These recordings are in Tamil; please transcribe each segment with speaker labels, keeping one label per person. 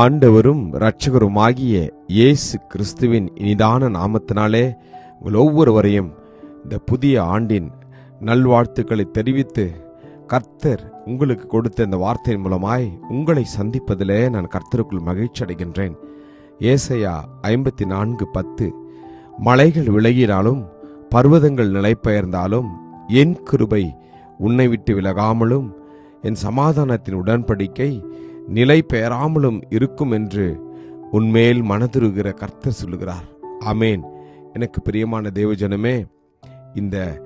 Speaker 1: ஆண்டவரும் இரட்சகருமாகிய இயேசு கிறிஸ்துவின் இனிதான நாமத்தினாலே உங்கள் ஒவ்வொருவரையும் இந்த புதிய ஆண்டின் நல்வாழ்த்துக்களை தெரிவித்து கர்த்தர் உங்களுக்கு கொடுத்த இந்த வார்த்தையின் மூலமாய் உங்களை சந்திப்பதிலே நான் கர்த்தருக்குள் மகிழ்ச்சி அடைகின்றேன். ஏசையா ஐம்பத்தி நான்கு பத்து மலைகள் விலகினாலும் பர்வதங்கள் நிலைபெயர்ந்தாலும் என் கிருபை உன்னை விட்டு விலகாமலும் என் சமாதானத்தின் உடன்படிக்கை நிலை பெறாமலும் இருக்கும் என்று உன்மேல் மனதுருகிற கர்த்தர் சொல்லுகிறார். ஆமேன். எனக்கு பிரியமான தேவஜனமே இந்த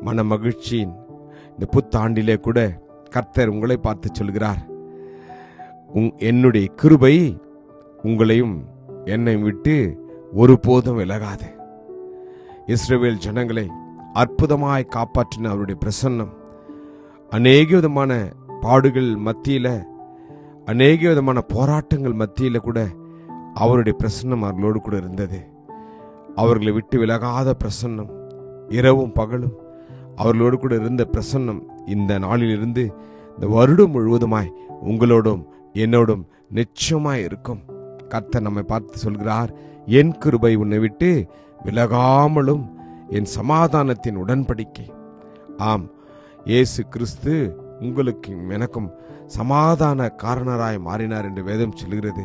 Speaker 1: மன மகிழ்ச்சியின் இந்த புத்தாண்டிலே கூட கர்த்தர் உங்களை பார்த்து சொல்கிறார். உங் என்னுடைய கிருபை உங்களையும் என்னை விட்டு ஒருபோதும் விலகாது. இஸ்ரேவேல் ஜனங்களை அற்புதமாய் காப்பாற்றின அவருடைய பிரசன்னம். அநேக விதமான பாடுகள் மத்தியில் அநேக விதமான போராட்டங்கள் மத்தியில் கூட அவருடைய பிரசன்னம் அவர்களோடு கூட இருந்தது. அவர்களை விட்டு விலகாத பிரசன்னம் இரவும் பகலும் அவர்களோடு கூட இருந்த பிரசன்னம் இந்த நாளிலிருந்து இந்த வருடம் முழுவதுமாய் உங்களோடும் என்னோடும் நிச்சயமாய் இருக்கும். கர்த்தர் நம்மை பார்த்து சொல்கிறார் என் கிருபை உன்னை விட்டு விலகாமலும் என் சமாதானத்தின் உடன்படிக்கை. ஆம் இயேசு கிறிஸ்து உங்களுக்கு எனக்கும் சமாதான காரணராய் மாறினார் என்று வேதம் சொல்கிறது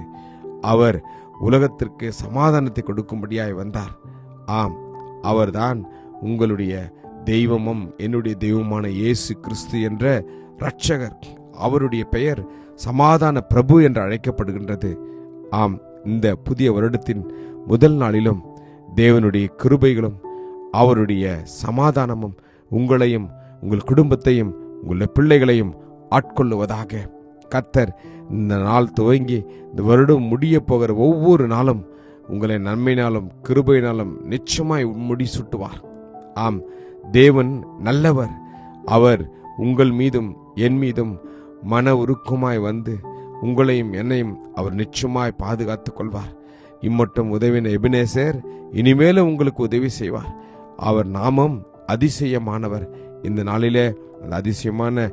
Speaker 1: அவர் உலகத்திற்கு சமாதானத்தை கொடுக்கும்படியாய் வந்தார். ஆம் அவர்தான் உங்களுடைய தெய்வமும் என்னுடைய தெய்வமான இயேசு கிறிஸ்து என்ற இரட்சகர். அவருடைய பெயர் சமாதான பிரபு என்று அழைக்கப்படுகின்றது. ஆம் இந்த புதிய வருடத்தின் முதல் நாளிலும் தேவனுடைய கிருபைகளும் அவருடைய சமாதானமும் உங்களையும் உங்கள் குடும்பத்தையும் உங்களுடைய பிள்ளைகளையும் ஆட்கொள்ளுவதாக. கத்தர் இந்த நாள் துவங்கி இந்த வருடம் முடிய போகிற ஒவ்வொரு நாளும் உங்களை நன்மையினாலும் கிருபையினாலும் நிச்சயமாய் முடிசூட்டுவார் ஆம் தேவன் நல்லவர். அவர் உங்கள் மீதும் என் மீதும் மன உருக்கமாய் வந்து உங்களையும் என்னையும் அவர் நிச்சயமாய் பாதுகாத்துக் கொள்வார். இம்மட்டும் உதவின எபினேசர் இனிமேலும் உங்களுக்கு உதவி செய்வார். அவர் நாமம் அதிசயமானவர். இந்த நாளிலே அந்த அதிசயமான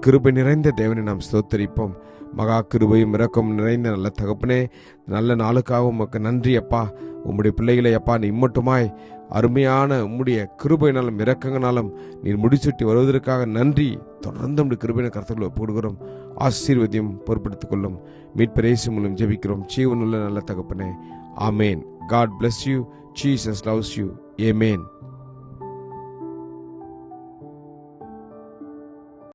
Speaker 1: கிருபை நிறைந்த தேவனை நாம் ஸ்தோத்தரிப்போம். மகா கிருபையும் இறக்கம் நிறைந்த நல்ல தகப்பனே நல்ல நாளுக்காக உமக்கு நன்றி அப்பா. உம்முடைய பிள்ளைகளை அப்பா நீ இம்மட்டுமாய் அருமையான உம்முடைய கிருபையினாலும் இரக்கங்களாலும் நீர் முடிசூட்டி வருவதற்காக நன்றி. தொடர்ந்து நம்முடைய கிருபையின கருத்துக்களை போடுகிறோம் ஆசீர்வதியும் பொறுப்படுத்திக் கொள்ளும் மீட்பரேசு மூலம் ஜெபிக்கிறோம். ஜீவனுள்ள நல்ல தகப்பனே. ஆமேன். God bless you Jesus loves you amen